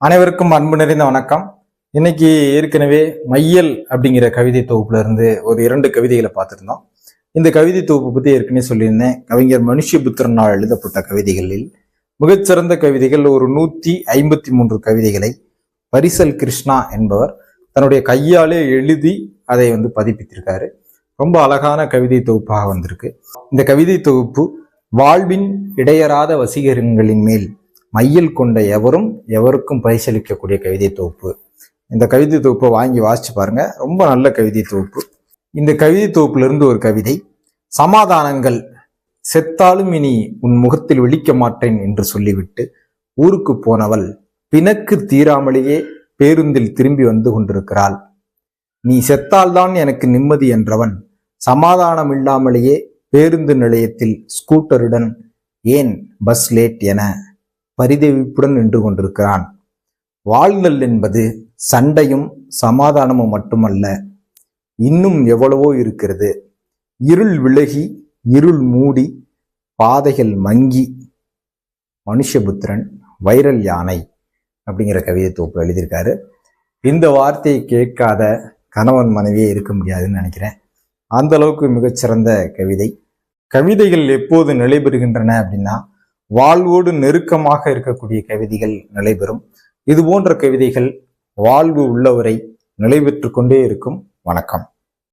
அனைவருக்கும் அன்பு நிறைந்த வணக்கம். இன்னைக்கு ஏற்கனவே மையல் அப்படிங்கிற கவிதை தொகுப்புல இருந்து ஒரு இரண்டு கவிதைகளை பார்த்துருந்தோம். இந்த கவிதை தொகுப்பு பத்தி ஏற்கனவே சொல்லியிருந்தேன். கவிஞர் மனுஷபுத்திரனால் எழுதப்பட்ட கவிதைகளில் மிகச்சிறந்த கவிதைகள் ஒரு நூத்தி ஐம்பத்தி மூன்று கவிதைகளை பரிசல் கிருஷ்ணா என்பவர் தன்னுடைய கையாலே எழுதி அதை வந்து பதிப்பித்திருக்காரு. ரொம்ப அழகான கவிதை தொகுப்பாக வந்திருக்கு. இந்த கவிதை தொகுப்பு வாழ்வின் இடையறாத வசீகரங்களின் மேல் மையில் கொண்ட எவரும் எவருக்கும் பரிசளிக்கக்கூடிய கவிதை தொகுப்பு. இந்த கவிதை தொகுப்பை வாங்கி வாசிச்சு பாருங்க. ரொம்ப நல்ல கவிதை தொகுப்பு. இந்த கவிதை தொகுப்புல இருந்து ஒரு கவிதை. சமாதானங்கள் செத்தாலும் இனி உன் முகத்தில் விழிக்க மாட்டேன் என்று சொல்லிவிட்டு ஊருக்கு போனவள் பிணக்கு தீராமலேயே பேருந்தில் திரும்பி வந்து கொண்டிருக்கிறாள். நீ செத்தால்தான் எனக்கு நிம்மதி என்றவன் சமாதானம் இல்லாமலேயே பேருந்து நிலையத்தில் ஸ்கூட்டருடன் ஏன் பஸ் லேட் என பரிதவிப்புடன் நின்று கொண்டிருக்கிறான். வாழ்தல் என்பது சண்டையும் சமாதானமும் மட்டுமல்ல இன்னும் எவ்வளவோ இருக்கிறது. இருள் விலகி இருள் மூடி பாதைகள் மங்கி மனுஷபுத்திரன் வைரல் யானை அப்படிங்கிற கவிதை தொகுப்பு எழுதியிருக்காரு. இந்த வார்த்தையை கேட்காத கணவன் மனைவியே இருக்க முடியாதுன்னு நினைக்கிறேன். அந்த அளவுக்கு மிகச்சிறந்த கவிதை. கவிதைகள் எப்போது நிலைபெறுகின்றன அப்படின்னா வாழ்வோடு நெருக்கமாக இருக்கக்கூடிய கவிதைகள் நடைபெறும் இது போன்ற கவிதைகள் வாழ்வு உள்ளவரை நிலைபெற்று கொண்டே இருக்கும். வணக்கம்.